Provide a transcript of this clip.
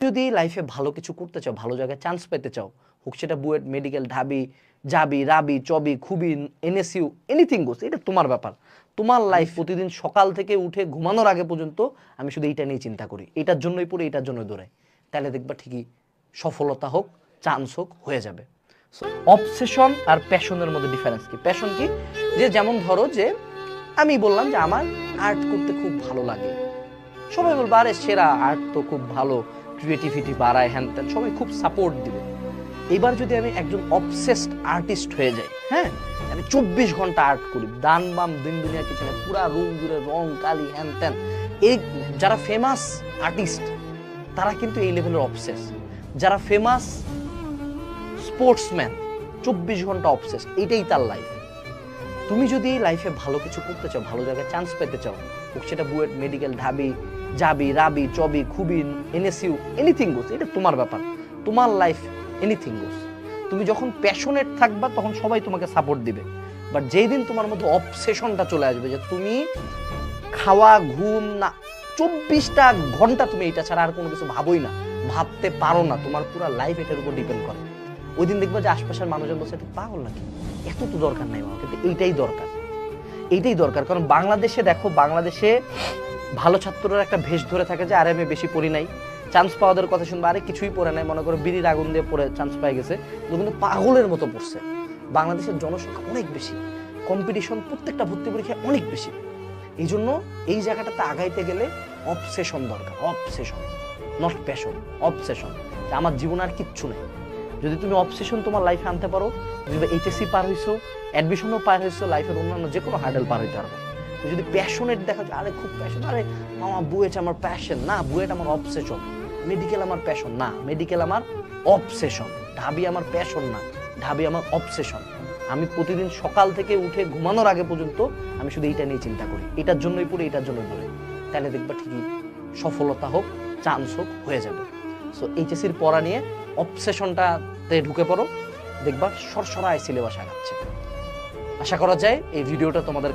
যদি লাইফে ভালো কিছু করতে চাও ভালো জায়গায় চান্স পেতে চাও হোক সেটা বুয়েট মেডিকেল ঢাবি জাবি রাবি চবি খুবই এনএসইউ এনিথিং গোস এটা তোমার ব্যাপার। তোমার লাইফ প্রতিদিন সকাল থেকে উঠে ঘুমানোর আগে পর্যন্ত আমি শুধু এইটা নিয়ে চিন্তা করি। এটার জন্যই পড়ে এটার জন্য দৌড়াই। তাহলে দেখবা ঠিকই সফলতা হোক চান্স হোক হয়ে যাবে। অবসেশন আর প্যাশনের মধ্যে ডিফারেন্স কি? প্যাশন কি? যে যেমন ধরো যে আমি বললাম যে আমার আর্ট করতে খুব ভালো লাগে। সবাই বলব আরে সেরা আর্ট তো খুব ভালো। ক্রিয়েটিভিটি বাড়ায়, হ্যান ত্যান, সবাই খুব সাপোর্ট দিবে। এবার যদি আমি একজন অবসেসড আর্টিস্ট হয়ে যাই হ্যাঁ আমি চব্বিশ ঘণ্টা আর্ট করি, দান বাম, দিন দুনিয়া কিছু না পুরা রুম জুড়ে রং, কালি, হ্যান ত্যান। এই যারা ফেমাস আর্টিস্ট তারা কিন্তু এই লেভেলের অবসেস যারা ফেমাস স্পোর্টসম্যান চব্বিশ ঘণ্টা অবসেস এটাই তার লাইফ তুমি যদি লাইফে ভালো কিছু করতে চাও, ভালো জায়গায় চান্স পেতে চাও সেটা বুয়েট মেডিকেল ঢাবি, যাবি, রাবি, চবি, খুবই এনএসইউ এনিথিং গোস এটা তোমার ব্যাপার। তোমার লাইফ এনিথিং গোস তুমি যখন প্যাশনেট থাকবা, তখন সবাই তোমাকে সাপোর্ট দিবে। বাট যেই দিন তোমার মধ্যে অবসেশনটা চলে আসবে যে তুমি খাওয়া, ঘুম, না, চব্বিশটা ঘণ্টা তুমি এটা ছাড়া আর কোনো কিছু ভাবোই না। ভাবতে পারো না। তোমার পুরো লাইফ এটার উপর ডিপেন্ড করে। ওই দিন দেখবা যে আশপাশের মানুষজন বলছে পাগল নাকি? এত তো দরকার নাই আমার কিন্তু এইটাই দরকার। এইটাই দরকার, কারণ বাংলাদেশে দেখো, বাংলাদেশে ভালো ছাত্ররা একটা ভেষ ধরে থাকে যে, আরে আমি বেশি পড়ি নাই। চান্স পাওয়াদের কথা শুনব, আরে কিছুই পড়ে নাই। মনে করো বিড়ির আগুন দিয়ে পড়ে চান্স পাই গেছে। কিন্তু পাগলের মতো পড়ছে। বাংলাদেশের জনসংখ্যা অনেক বেশি কম্পিটিশন প্রত্যেকটা ভর্তি পরীক্ষায় অনেক বেশি। এই জন্য এই জায়গাটাতে আগাইতে গেলে অবসেশন দরকার অবসেশন নট প্যাশন অবসেশন আমার জীবন আর কিচ্ছু নেই। যদি তুমি অবসেশন তোমার লাইফে আনতে পারো, যদি এইচএসসি পার হইছো অ্যাডমিশনও পার হইছো লাইফের অন্যান্য যে কোনো হার্ডেল পার হইতে পারব। যদি প্যাশনেট দেখা যায় আরে খুব প্যাশন আরে আমার বুয়েট আমার প্যাশন না বুয়েট আমার অবসেশন মেডিকেল আমার প্যাশন না মেডিকেল আমার অবসেশন ঢাবি আমার প্যাশন না, ঢাবি আমার অবসেশন আমি প্রতিদিন সকাল থেকে উঠে ঘুমানোর আগে পর্যন্ত আমি শুধু এইটা নিয়ে চিন্তা করি। এটার জন্যই পড়ে, এটার জন্য দৌড়াই তাহলে দেখবা ঠিকই সফলতা হোক চান্স হোক, হয়ে যাবে। সো এইচএসির পড়া নিয়ে অবসেশনটাতে ঢুকে পড়ো দেখবা সরসরায় সিলেবাস আগাচ্ছে। আশা করা যায় এই ভিডিওটা তোমাদের